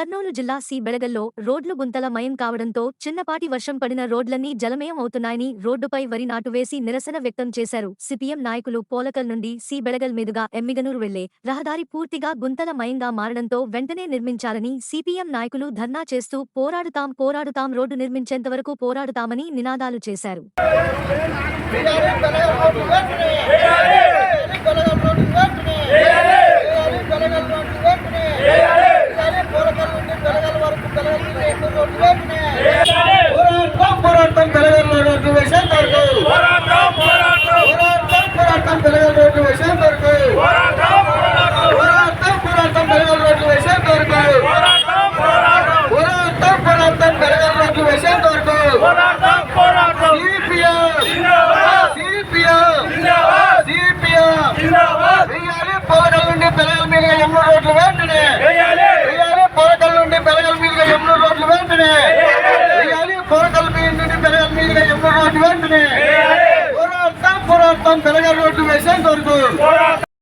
కర్నూలు జిల్లా సి బెళగల్లో రోడ్లు గుంతల మయం కావడంతో చిన్నపాటి వర్షం పడిన రోడ్లన్నీ జలమయం అవుతున్నాయని రోడ్డుపై వరి నాటు వేసి నిరసన వ్యక్తం చేశారు. సిపిఎం నాయకులు పోలకల్ నుండి సి బెళగల్ మీదుగా ఎమ్మిగనూరు వెళ్ళే రహదారి పూర్తిగా గుంతల మయంగా మారడంతో వెంటనే నిర్మించాలని సిపిఎం నాయకులు ధర్నా చేస్తూ పోరాడుతాం పోరాడుతాం రోడ్డు నిర్మించేంతవరకు పోరాడుతామని నినాదాలు చేశారు. போராட்டம் போராட்டம் தலைவர்களுடைய சேர்ந்தார்கள். போராட்டம் போராட்டம். போராட்டம் போராட்டம் தலைவர்களுடைய சேர்ந்தார்கள். போராட்டம் போராட்டம். போராட்டம் தலைவர்களுடைய சேர்ந்தார்கள். போராட்டம் போராட்டம். போராட்டம் போராட்டம் தலைவர்களுடைய சேர்ந்தார்கள். போராட்டம் போராட்டம். CPM CPM CPM. போராட்டம் போராட்டம் தலைவர் ஓட்டு மேசன் தொடர்பு